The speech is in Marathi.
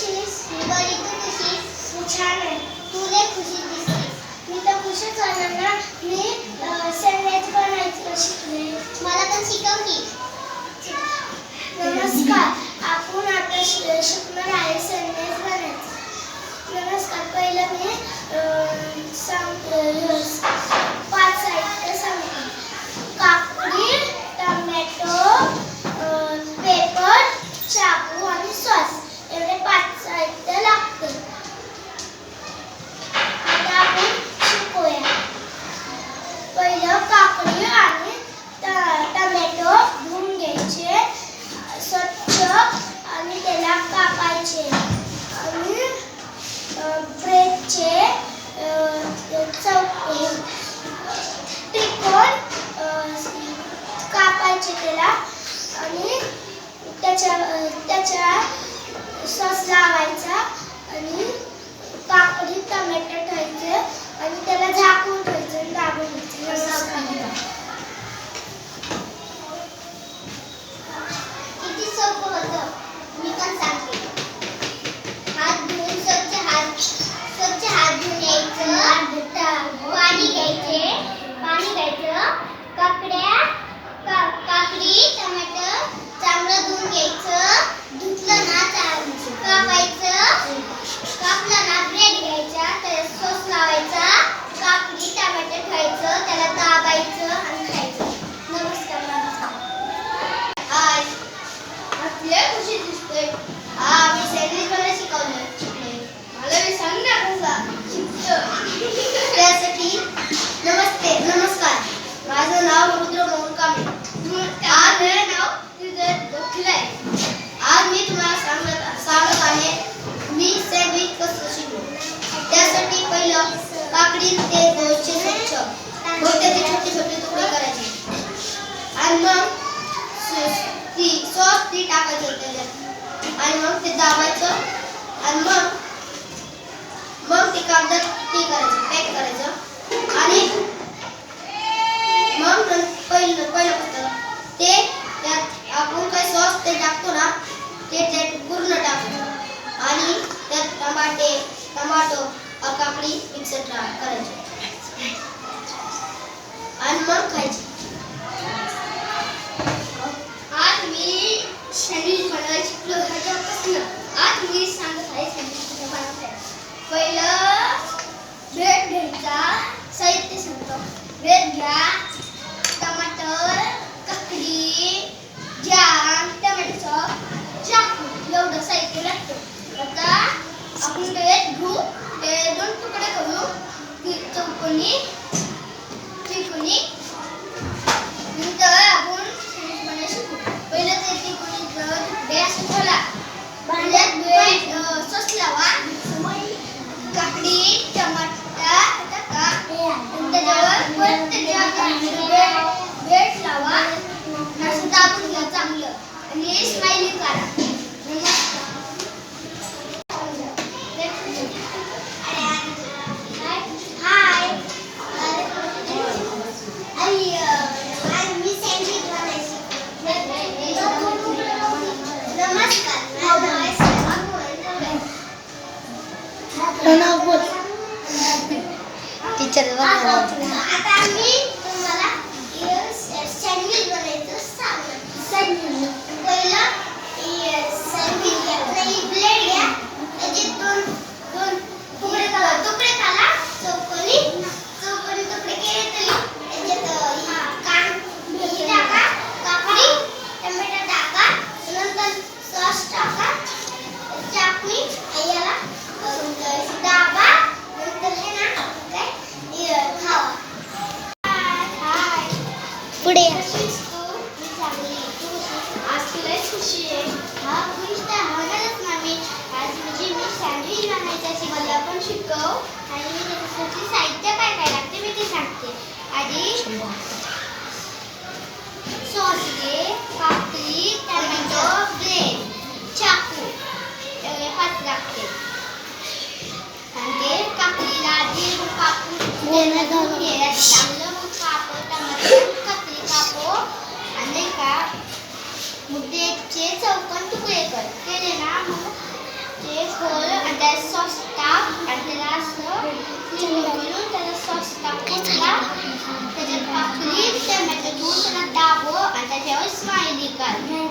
कशीस मी बरी तू कशीस मी छान आहे. तू लय खुशी दिसतेस. मी तर खुशच होणार ना मी सँडविच बनायचं शिकले. मला पण शिकव की नमस्कार. आपण आता शिकणार आहे सँडविच बनायचं नमस्कार. पहिलं मी अं, सांग अं, पाच साहित्य सांगते काकडी टमॅटो पेपर चाकू आणि सॉस एवढे पाच साहित्य लागते आता आपण शिकूया पहिलं काकडी आणि ट- टमॅटो धुवून घ्यायचे स्वच्छ आणि त्याला कापायचे आणि ब्रेडचे चौ त्रिकोण अ, कापायचे त्याला आणि त्याच्या सॉस लावायचा आणि काकडी टमॅटो ठेवायचे आणि त्याला झाकून ठेवायचं आणि दाबून घ्यायचं. नमस्कार. किती सोपं होतं. मी पण सांगते. हात धुवून स्वच्छ हात स्वच्छ हात धुवून यायचं पाणी घ्यायचे. पाणी घ्यायचं. काकड्या का, काकडी टमाटर चांगलं धुवून घ्यायचं धुतलं ना चा- कापायचं कापलं ना ब्रेड घ्यायचा त्याला सॉस लावायचा काकडी टमाटर ठेवायचं त्याला दाबायचं आणि खायचं नमस्कार नमस्कार हाय आपल्या खुशी दिसतोय हा मी सँडविच बनायला शिकवलं शिकले मला मी सांग ना कसा शिकतो त्यासाठी नमस्ते नमस्कार माझं नाव रुद्र मोहन कांबळे आज माझं नाव आज मी तुम्हाला सांगत सांगत आहे मी सँडविच कसं शिकलो त्यासाठी पहिलं काकडी ते दोनशे स्वच्छ. त्याचे छोटे छोटे तुकडे करायचे. आणि मग ती सॉस ती टाकायचं त्याच्यात. आणि मग ते दाबायचं. आणि मग ते कागदात ते करायचं पॅक करायचं आणि मग नं- पहिलं पहिलं कसं ते त्यात आपण काय सॉस ते टाकतो ना ते पूर्ण टाकतो. आणि त्यात टमाटे टमाटो काकडी मिक्सर करायचे आणि मग खायची आज मी सँडविच बनवायला शिकलो ह्याच्यापासून आज मी सांगत आहे सँडविच कसं बनवते पहिलं ब्रेड घ्यायचा साहित्य सांगतो ब्रेड घ्या टमाटर काकडी जॅम टमॅटोचं चाकू एवढं साहित्य लागतं आता आपण ते घेऊ ते दोन तुकडे करू ती नंतर आपण सँडविच बनायला शिकू. पहिलं ते त्रिकोणीचं तुकडे असं ठेवला भांड्यात लावा. काकडी टमाटा टाका त्याच्यावर परत त्याच्यावर लावा. असं दाबून घ्या चांगलं. आणि स्माइलिंग करा नमस्कार हाय आई आज मी सँडविच बनायची नमस्कार माझं नाव आहे सलमा मोहन टीचर आता आम्ही तुम्हाला सँडविच बनायचं सांगणार सँडविच पहिलं सँडविच घ्या नाही ब्लेड घ्या त्याचे दोन दोन तुकडे करा तुकडे काढा चौकोनी चौकोनी तुकडे केले तरी त्याच्यात कान हे टाका काकडी टमाटर टाका नंतर सॉस टाका चटणी याला अं, दाबा नंतर हे ना काय हे खावा हाय पुढे कशीस तू मी चांगली तू कशी खुशी आहे हा खुश तर होणारच ना मी आज म्हणजे मी सँडविच मला पण शिकव आणि मी त्याच्यासाठी साहित्य काय काय लागते मी ते सांगते आधी सॉस घे काकडी टमॅटो ब्रेड चाकू लागते आणि ते काकडीला आधी कापून Leave them at the door and the table and the tail is smiling.